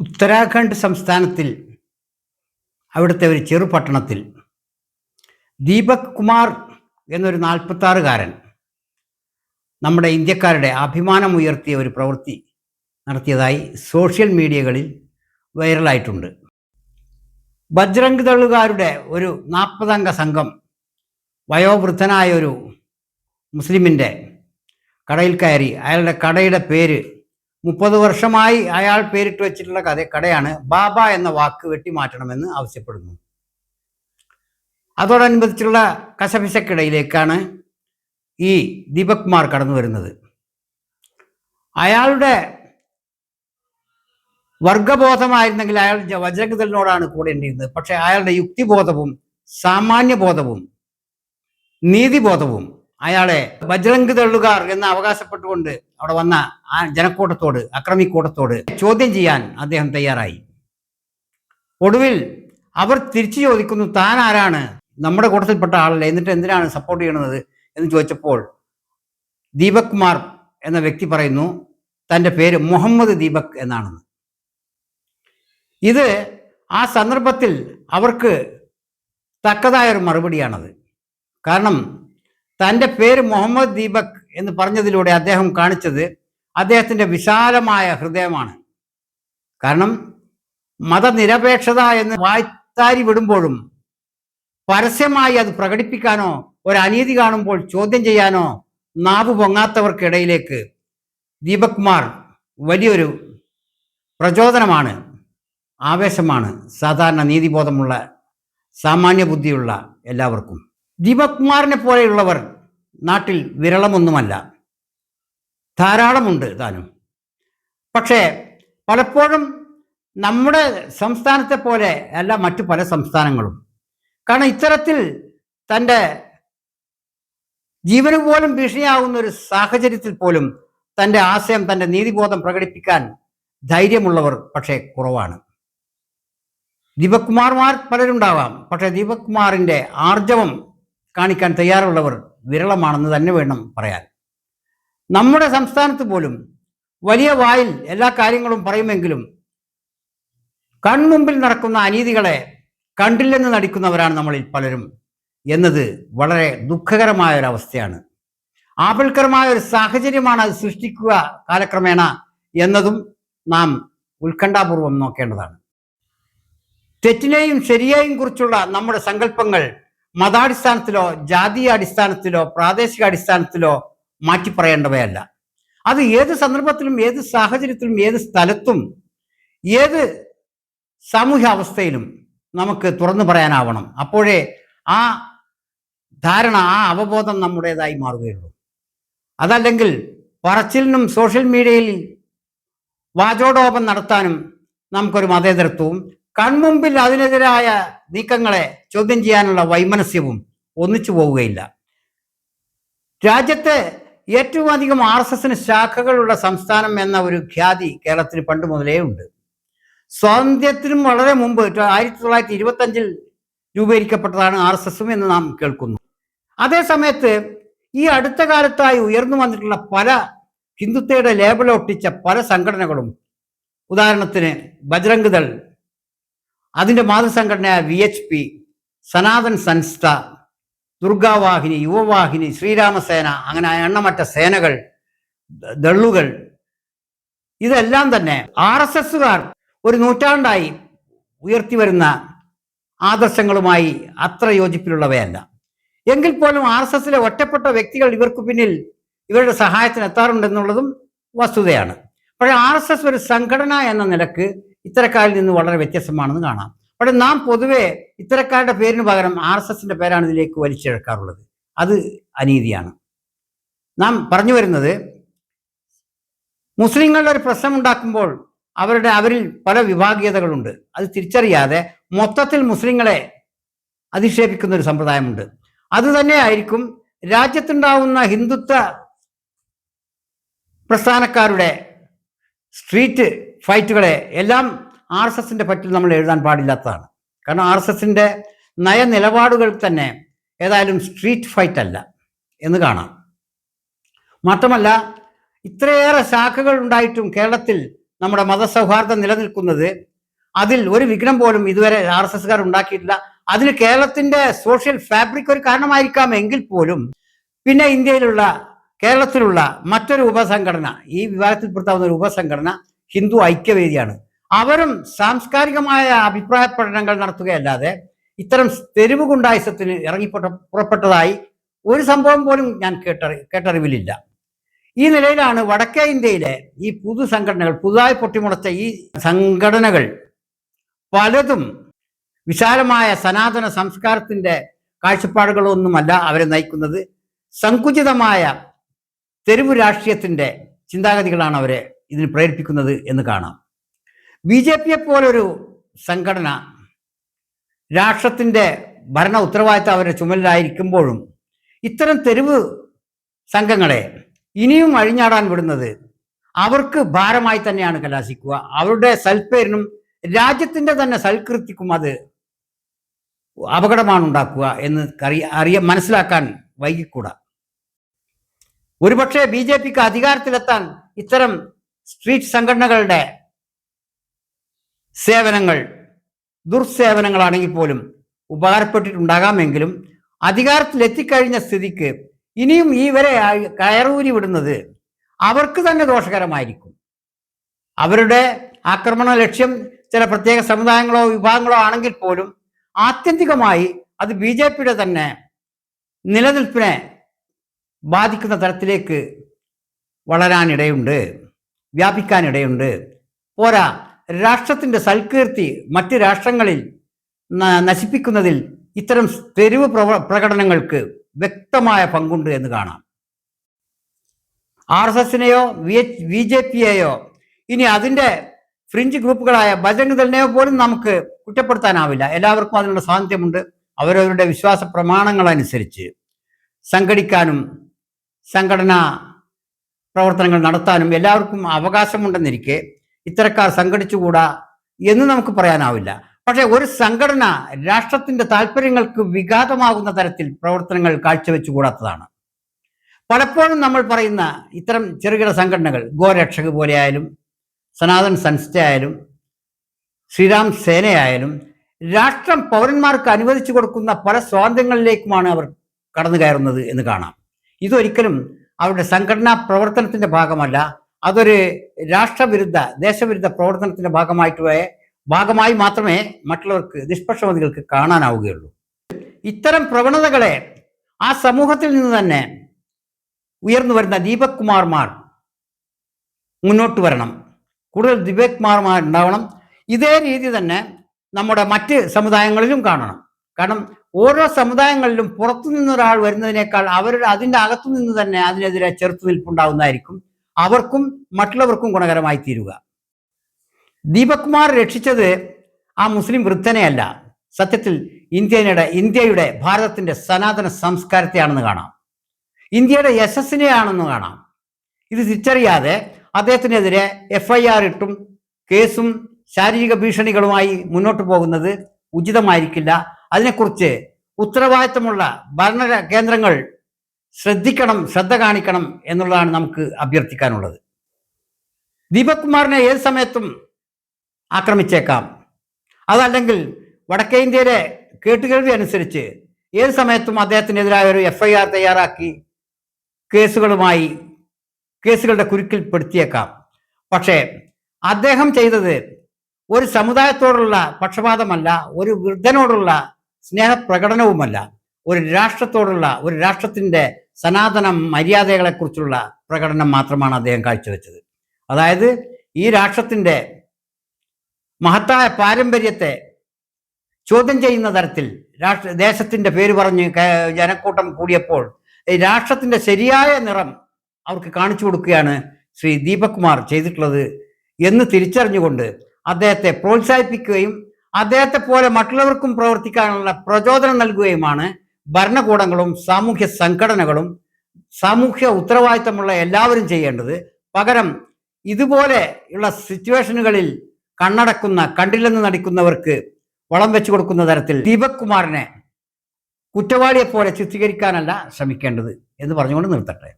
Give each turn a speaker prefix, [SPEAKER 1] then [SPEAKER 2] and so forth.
[SPEAKER 1] ഉത്തരാഖണ്ഡ് സംസ്ഥാനത്തിൽ അവിടുത്തെ ഒരു ചെറുപട്ടണത്തിൽ ദീപക് കുമാർ എന്നൊരു നാൽപ്പത്താറുകാരൻ നമ്മുടെ ഇന്ത്യക്കാരുടെ അഭിമാനമുയർത്തിയ ഒരു പ്രവൃത്തി നടത്തിയതായി സോഷ്യൽ മീഡിയകളിൽ വൈറലായിട്ടുണ്ട്. ബജ്രംഗ് ദളുകാരുടെ ഒരു നാൽപ്പതംഗ സംഘം വയോവൃദ്ധനായ ഒരു മുസ്ലിമിന്റെ കടയിൽ കയറി അയാളുടെ കടയുടെ പേര് മുപ്പത് വർഷമായി അയാൾ പേരിട്ട് വെച്ചിട്ടുള്ള കഥ കടയാണ് ബാബ എന്ന വാക്ക് വെട്ടിമാറ്റണമെന്ന് ആവശ്യപ്പെടുന്നു. അതോടനുബന്ധിച്ചുള്ള കശപിശക്കിടയിലേക്കാണ് ഈ ദീപക് കുമാർ കടന്നു വരുന്നത്. അയാളുടെ വർഗബോധമായിരുന്നെങ്കിൽ അയാൾ വജ്രഗതലിനോടാണ് കൂടേണ്ടിയിരുന്നത് പക്ഷേ അയാളുടെ യുക്തിബോധവും സാമാന്യബോധവും നീതിബോധവും അയാളെ ബജ്രംഗ് തള്ളുകാർ എന്ന് അവകാശപ്പെട്ടുകൊണ്ട് അവിടെ വന്ന ആ ജനക്കൂട്ടത്തോട് അക്രമിക്കൂട്ടത്തോട് ചോദ്യം ചെയ്യാൻ അദ്ദേഹം തയ്യാറായി. ഒടുവിൽ അവർ തിരിച്ചു ചോദിക്കുന്നു താൻ ആരാണ്? നമ്മുടെ കൂട്ടത്തിൽപ്പെട്ട ആളല്ലേ എന്നിട്ട് എന്തിനാണ് സപ്പോർട്ട് ചെയ്യുന്നത് എന്ന് ചോദിച്ചപ്പോൾ ദീപക് കുമാർ എന്ന വ്യക്തി പറയുന്നു തന്റെ പേര് മുഹമ്മദ് ദീപക് എന്നാണെന്ന്. ഇത് ആ സന്ദർഭത്തിൽ അവർക്ക് തക്കതായ ഒരു മറുപടിയാണത്. കാരണം തന്റെ പേര് മുഹമ്മദ് ദീപക് എന്ന് പറഞ്ഞതിലൂടെ അദ്ദേഹം കാണിച്ചത് അദ്ദേഹത്തിന്റെ വിശാലമായ ഹൃദയമാണ്. കാരണം മതനിരപേക്ഷത എന്ന് വായ്ത്താരി വിടുമ്പോഴും പരസ്യമായി അത് പ്രകടിപ്പിക്കാനോ ഒരു അനീതി കാണുമ്പോൾ ചോദ്യം ചെയ്യാനോ നാവ് പൊങ്ങാത്തവർക്കിടയിലേക്ക് ദീപക് കുമാർ വലിയൊരു പ്രചോദനമാണ് ആവേശമാണ് സാധാരണ നീതിബോധമുള്ള സാമാന്യ ബുദ്ധിയുള്ള എല്ലാവർക്കും. ദീപക് കുമാറിനെ പോലെയുള്ളവർ നാട്ടിൽ വിരളമൊന്നുമല്ല. ധാരാളമുണ്ട് താനും. പക്ഷേ പലപ്പോഴും നമ്മുടെ സംസ്ഥാനത്തെ പോലെ അല്ല മറ്റു പല സംസ്ഥാനങ്ങളും. കാരണം ഇത്തരത്തിൽ തന്റെ ജീവന് പോലും ഭീഷണിയാവുന്ന ഒരു സാഹചര്യത്തിൽ പോലും തന്റെ ആശയം തന്റെ നീതിബോധം പ്രകടിപ്പിക്കാൻ ധൈര്യമുള്ളവർ പക്ഷേ കുറവാണ്. ദീപക് കുമാർമാർ പലരുണ്ടാവാം. പക്ഷേ ദീപക് കുമാറിന്റെ ആർജവം കാണിക്കാൻ തയ്യാറുള്ളവർ വിരളമാണെന്ന് തന്നെ വേണം പറയാൻ. നമ്മുടെ സംസ്ഥാനത്ത് പോലും വലിയ വായിൽ എല്ലാ കാര്യങ്ങളും പറയുമെങ്കിലും കൺമുമ്പിൽ നടക്കുന്ന അനീതികളെ കണ്ടില്ലെന്ന് നടിക്കുന്നവരാണ് നമ്മളിൽ പലരും എന്നത് വളരെ ദുഃഖകരമായ ഒരു അവസ്ഥയാണ് ആപൽക്കരമായ ഒരു സാഹചര്യമാണ് അത് സൃഷ്ടിക്കുക കാലക്രമേണ എന്നതും നാം ഉത്കണ്ഠാപൂർവം നോക്കേണ്ടതാണ്. തെറ്റിനെയും ശരിയെയും കുറിച്ചുള്ള നമ്മുടെ സങ്കല്പങ്ങൾ മതാടിസ്ഥാനത്തിലോ ജാതീയ അടിസ്ഥാനത്തിലോ പ്രാദേശിക അടിസ്ഥാനത്തിലോ മാറ്റി പറയേണ്ടവയല്ല. അത് ഏത് സന്ദർഭത്തിലും ഏത് സാഹചര്യത്തിലും ഏത് സ്ഥലത്തും ഏത് സാമൂഹ്യ അവസ്ഥയിലും നമുക്ക് തുറന്നു പറയാനാവണം. അപ്പോഴേ ആ ധാരണ ആ അവബോധം നമ്മുടേതായി മാറുകയുള്ളൂ. അതല്ലെങ്കിൽ പറച്ചിലിനും സോഷ്യൽ മീഡിയയിൽ വാചോടോപം നടത്താനും നമുക്കൊരു മതേതരത്വവും കൺമുമ്പിൽ അതിനെതിരായ നീക്കങ്ങളെ ചോദ്യം ചെയ്യാനുള്ള വൈമനസ്യവും ഒന്നിച്ചു പോവുകയില്ല. രാജ്യത്തെ ഏറ്റവും അധികം ആർ എസ് എസിന് ശാഖകളുള്ള സംസ്ഥാനം എന്ന ഒരു ഖ്യാതി കേരളത്തിന് പണ്ട് മുതലേ ഉണ്ട്. സ്വാതന്ത്ര്യത്തിനും വളരെ മുമ്പ് ആയിരത്തി തൊള്ളായിരത്തി ഇരുപത്തി അഞ്ചിൽ രൂപീകരിക്കപ്പെട്ടതാണ് ആർ എസ് എസും എന്ന് നാം കേൾക്കുന്നു. അതേസമയത്ത് ഈ അടുത്ത കാലത്തായി ഉയർന്നു വന്നിട്ടുള്ള പല ഹിന്ദുത്വയുടെ ലേബലൊട്ടിച്ച പല സംഘടനകളും ഉദാഹരണത്തിന് ബജ്രംഗ് ദൾ അതിന്റെ മാതൃസംഘടനയായ V H P Sanatan Sanstha Durgavahini Yuvavahini Sriramasena അങ്ങനെ എണ്ണമറ്റ സേനകൾ ദള്ളുകൾ ഇതെല്ലാം തന്നെ ആർ എസ് എസുകാർ ഒരു നൂറ്റാണ്ടായി ഉയർത്തി വരുന്ന ആദർശങ്ങളുമായി അത്ര യോജിപ്പിലുള്ളവയല്ല. എങ്കിൽ പോലും ആർ എസ് എസിലെ ഒറ്റപ്പെട്ട വ്യക്തികൾ ഇവർക്ക് പിന്നിൽ ഇവരുടെ സഹായത്തിന് എത്താറുണ്ടെന്നുള്ളതും വസ്തുതയാണ്. പക്ഷേ ആർ എസ് എസ് ഒരു സംഘടന എന്ന നിലയ്ക്ക് ഇത്തരക്കാരിൽ നിന്ന് വളരെ വ്യത്യസ്തമാണെന്ന് കാണാം. പക്ഷേ നാം പൊതുവെ ഇത്തരക്കാരുടെ പേരിന് പകരം ആർ എസ് എസിന്റെ പേരാണ് ഇതിലേക്ക് വലിച്ചിഴക്കാറുള്ളത്. അത് അനീതിയാണ്. നാം പറഞ്ഞു വരുന്നത് മുസ്ലിങ്ങളുടെ ഒരു പ്രശ്നം ഉണ്ടാക്കുമ്പോൾ അവരുടെ അവരിൽ പല വിഭാഗീയതകളുണ്ട്. അത് തിരിച്ചറിയാതെ മൊത്തത്തിൽ മുസ്ലിങ്ങളെ അധിക്ഷേപിക്കുന്ന ഒരു സമ്പ്രദായമുണ്ട്. അത് തന്നെയായിരിക്കും രാജ്യത്തുണ്ടാവുന്ന ഹിന്ദുത്വ പ്രസ്ഥാനക്കാരുടെ സ്ട്രീറ്റ് ഫൈറ്റുകളെ എല്ലാം ആർ എസ് എസിന്റെ പറ്റിൽ നമ്മൾ എഴുതാൻ പാടില്ലാത്തതാണ്. കാരണം ആർ എസ് എസിന്റെ നയനിലപാടുകൾ തന്നെ ഏതായാലും സ്ട്രീറ്റ് ഫൈറ്റ് അല്ല എന്ന് കാണാം. മാത്രമല്ല ഇത്രയേറെ ശാഖകൾ ഉണ്ടായിട്ടും കേരളത്തിൽ നമ്മുടെ മതസൗഹാർദ്ദം നിലനിൽക്കുന്നത് അതിൽ ഒരു വിഘ്നം പോലും ഇതുവരെ ആർ എസ് എസ്കാർ ഉണ്ടാക്കിയിട്ടില്ല. അതിന് കേരളത്തിന്റെ സോഷ്യൽ ഫാബ്രിക് ഒരു കാരണമായിരിക്കാം എങ്കിൽ പോലും പിന്നെ ഇന്ത്യയിലുള്ള കേരളത്തിലുള്ള മറ്റൊരു ഉപസംഘടന ഈ വിവാദത്തിൽപ്പെടുത്താവുന്ന ഒരു ഉപസംഘടന ഹിന്ദു ഐക്യവേദിയാണ്. അവരും സാംസ്കാരികമായ അഭിപ്രായ പഠനങ്ങൾ നടത്തുകയല്ലാതെ ഇത്തരം തെരുവ് ഗുണ്ടായുസത്തിന് ഇറങ്ങിപ്പെട്ട പുറപ്പെട്ടതായി ഒരു സംഭവം പോലും ഞാൻ കേട്ടറി കേട്ടറിവിലില്ല. ഈ നിലയിലാണ് വടക്കേ ഇന്ത്യയിലെ ഈ പുതു സംഘടനകൾ പുതുതായി പൊട്ടിമുളച്ച ഈ സംഘടനകൾ പലതും വിശാലമായ സനാതന സംസ്കാരത്തിന്റെ കാഴ്ചപ്പാടുകളൊന്നുമല്ല അവരെ നയിക്കുന്നത്. സങ്കുചിതമായ തെരുവ് രാഷ്ട്രീയത്തിന്റെ ചിന്താഗതികളാണ് അവരെ ഇതിന് പ്രേരിപ്പിക്കുന്നത് എന്ന് കാണാം. ബി ജെ പിയെ പോലൊരു സംഘടന രാഷ്ട്രത്തിന്റെ ഭരണ ഉത്തരവാദിത്തം അവരുടെ ചുമലിലായിരിക്കുമ്പോഴും ഇത്തരം തെരുവ് സംഘങ്ങളെ ഇനിയും അഴിഞ്ഞാടാൻ വിടുന്നത് അവർക്ക് ഭാരമായി തന്നെയാണ് കലാശിക്കുക. അവരുടെ സൽപ്പേരിനും രാജ്യത്തിന്റെ തന്നെ സൽകൃതിക്കും അത് അപകടമാണ് ഉണ്ടാക്കുക എന്ന് അറിയ മനസ്സിലാക്കാൻ വൈകിക്കൂടാ. ഒരുപക്ഷെ ബി ജെ പിക്ക് അധികാരത്തിലെത്താൻ ഇത്തരം സ്ട്രീറ്റ് സംഘടനകളുടെ സേവനങ്ങൾ ദുർസേവനങ്ങളാണെങ്കിൽ പോലും ഉപകാരപ്പെട്ടിട്ടുണ്ടാകാമെങ്കിലും അധികാരത്തിലെത്തിക്കഴിഞ്ഞ സ്ഥിതിക്ക് ഇനിയും ഈ വരെ കയറൂരി വിടുന്നത് അവർക്ക് തന്നെ ദോഷകരമായിരിക്കും. അവരുടെ ആക്രമണ ലക്ഷ്യം ചില പ്രത്യേക സമുദായങ്ങളോ വിഭാഗങ്ങളോ ആണെങ്കിൽ പോലും ആത്യന്തികമായി അത് ബി ജെ പിയുടെ തന്നെ നിലനിൽപ്പിനെ ബാധിക്കുന്ന തരത്തിലേക്ക് വളരാനിടയുണ്ട് വ്യാപിക്കാനിടയുണ്ട്. പോരാ രാഷ്ട്രത്തിന്റെ സൽകീർത്തി മറ്റ് രാഷ്ട്രങ്ങളിൽ നശിപ്പിക്കുന്നതിൽ ഇത്തരം തെരുവ് പ്രകടനങ്ങൾക്ക് വ്യക്തമായ പങ്കുണ്ട് എന്ന് കാണാം. ആർ എസ് എസിനെയോ ബി ജെ പിയെയോ ഇനി അതിന്റെ ഫ്രിഞ്ച് ഗ്രൂപ്പുകളായ ബജരംഗ് ദളിനെയോ പോലും നമുക്ക് കുറ്റപ്പെടുത്താനാവില്ല. എല്ലാവർക്കും അതിനുള്ള സ്വാതന്ത്ര്യമുണ്ട്. അവരവരുടെ വിശ്വാസ പ്രമാണങ്ങളനുസരിച്ച് സംഘടിക്കാനും സംഘടനാ പ്രവർത്തനങ്ങൾ നടത്താനും എല്ലാവർക്കും അവകാശമുണ്ടെന്നിരിക്കെ ഇത്തരക്കാർ സംഘടിച്ചുകൂടാ എന്ന് നമുക്ക് പറയാനാവില്ല. പക്ഷേ ഒരു സംഘടന രാഷ്ട്രത്തിന്റെ താല്പര്യങ്ങൾക്ക് വിഘാതമാകുന്ന തരത്തിൽ പ്രവർത്തനങ്ങൾ കാഴ്ചവെച്ചുകൂടാത്തതാണ്. പലപ്പോഴും നമ്മൾ പറയുന്ന ഇത്തരം ചെറുകിട സംഘടനകൾ ഗോരക്ഷക് പോലെയായാലും സനാതൻ സംസ്ഥ ആയാലും ശ്രീരാം സേനയായാലും രാഷ്ട്രം പൗരന്മാർക്ക് അനുവദിച്ചു കൊടുക്കുന്ന പല സ്വാതന്ത്ര്യങ്ങളിലേക്കുമാണ് അവർ കടന്നു കയറുന്നത് എന്ന് കാണാം. ഇതൊരിക്കലും അവരുടെ സംഘടനാ പ്രവർത്തനത്തിന്റെ ഭാഗമല്ല. അതൊരു രാഷ്ട്രവിരുദ്ധ ദേശവിരുദ്ധ പ്രവർത്തനത്തിന്റെ ഭാഗമായിട്ട് ഭാഗമായി മാത്രമേ മറ്റുള്ളവർക്ക് നിഷ്പക്ഷമതികൾക്ക് കാണാനാവുകയുള്ളൂ. ഇത്തരം പ്രവണതകളെ ആ സമൂഹത്തിൽ നിന്ന് തന്നെ ഉയർന്നു വരുന്ന ദീപക് കുമാർമാർ മുന്നോട്ട് വരണം. കൂടുതൽ ദീപക് കുമാർമാർ ഉണ്ടാവണം. ഇതേ രീതി തന്നെ നമ്മുടെ മറ്റ് സമുദായങ്ങളിലും കാണണം. കാരണം ഓരോ സമുദായങ്ങളിലും പുറത്തു നിന്നൊരാൾ വരുന്നതിനേക്കാൾ അവരുടെ അതിന്റെ അകത്തു നിന്ന് തന്നെ അതിനെതിരെ ചെറുത്തുനിൽപ്പുണ്ടാവുന്നതായിരിക്കും അവർക്കും മറ്റുള്ളവർക്കും ഗുണകരമായി തീരുക. ദീപക് കുമാർ രക്ഷിച്ചത് ആ മുസ്ലിം വൃദ്ധനെയല്ല. സത്യത്തിൽ ഇന്ത്യയുടെ ഇന്ത്യയുടെ ഭാരതത്തിന്റെ സനാതന സംസ്കാരത്തെയാണെന്ന് കാണാം. ഇന്ത്യയുടെ യശസ്സിനെയാണെന്ന് കാണാം. ഇത് തിരിച്ചറിയാതെ അദ്ദേഹത്തിനെതിരെ എഫ് ഐ ആർ ഇട്ടും കേസും ശാരീരിക ഭീഷണികളുമായി മുന്നോട്ട് പോകുന്നത് ഉചിതമായിരിക്കില്ല. അതിനെക്കുറിച്ച് ഉത്തരവാദിത്തമുള്ള ഭരണ കേന്ദ്രങ്ങൾ ശ്രദ്ധിക്കണം ശ്രദ്ധ കാണിക്കണം എന്നുള്ളതാണ് നമുക്ക് അഭ്യർത്ഥിക്കാനുള്ളത്. ദീപക് കുമാറിനെ ഏത് സമയത്തും ആക്രമിച്ചേക്കാം. അതല്ലെങ്കിൽ വടക്കേ ഇന്ത്യയിലെ കേട്ടുകേൾവി അനുസരിച്ച് ഏത് സമയത്തും അദ്ദേഹത്തിനെതിരായ ഒരു എഫ് ഐ ആർ തയ്യാറാക്കി കേസുകളുമായി കേസുകളുടെ കുരുക്കിൽ പെടുത്തിയേക്കാം. പക്ഷേ അദ്ദേഹം ചെയ്തത് ഒരു സമുദായത്തോടുള്ള പക്ഷപാതമല്ല ഒരു വൃദ്ധനോടുള്ള സ്നേഹപ്രകടനവുമല്ല ഒരു രാഷ്ട്രത്തോടുള്ള ഒരു രാഷ്ട്രത്തിന്റെ സനാതന മര്യാദകളെക്കുറിച്ചുള്ള പ്രകടനം മാത്രമാണ് അദ്ദേഹം കാഴ്ചവെച്ചത്. അതായത് ഈ രാഷ്ട്രത്തിന്റെ മഹത്തായ പാരമ്പര്യത്തെ ചോദ്യം ചെയ്യുന്ന തരത്തിൽ രാഷ്ട്ര ദേശത്തിന്റെ പേര് പറഞ്ഞ് ജനക്കൂട്ടം കൂടിയപ്പോൾ ഈ രാഷ്ട്രത്തിന്റെ ശരിയായ നിറം അവർക്ക് കാണിച്ചു കൊടുക്കുകയാണ് ശ്രീ ദീപക് കുമാർ ചെയ്തിട്ടുള്ളത് എന്ന് തിരിച്ചറിഞ്ഞുകൊണ്ട് അദ്ദേഹത്തെ പ്രോത്സാഹിപ്പിക്കുകയും അദ്ദേഹത്തെ പോലെ മറ്റുള്ളവർക്കും പ്രവർത്തിക്കാനുള്ള പ്രചോദനം നൽകുകയുമാണ്. ഭരണകൂടങ്ങളും സാമൂഹ്യ സംഘടനകളും സാമൂഹ്യ ഉത്തരവാദിത്തമുള്ള എല്ലാവരും ചെയ്യേണ്ടത്. പകരം ഇതുപോലെയുള്ള സിറ്റുവേഷനുകളിൽ കണ്ണടക്കുന്ന കണ്ടില്ലെന്ന് നടിക്കുന്നവർക്ക് വളം വെച്ചു കൊടുക്കുന്ന തരത്തിൽ ദീപക് കുമാറിനെ കുറ്റവാളിയെ പോലെ ചിത്രീകരിക്കാനല്ല ശ്രമിക്കേണ്ടത് എന്ന് പറഞ്ഞുകൊണ്ട് നിർത്തട്ടെ.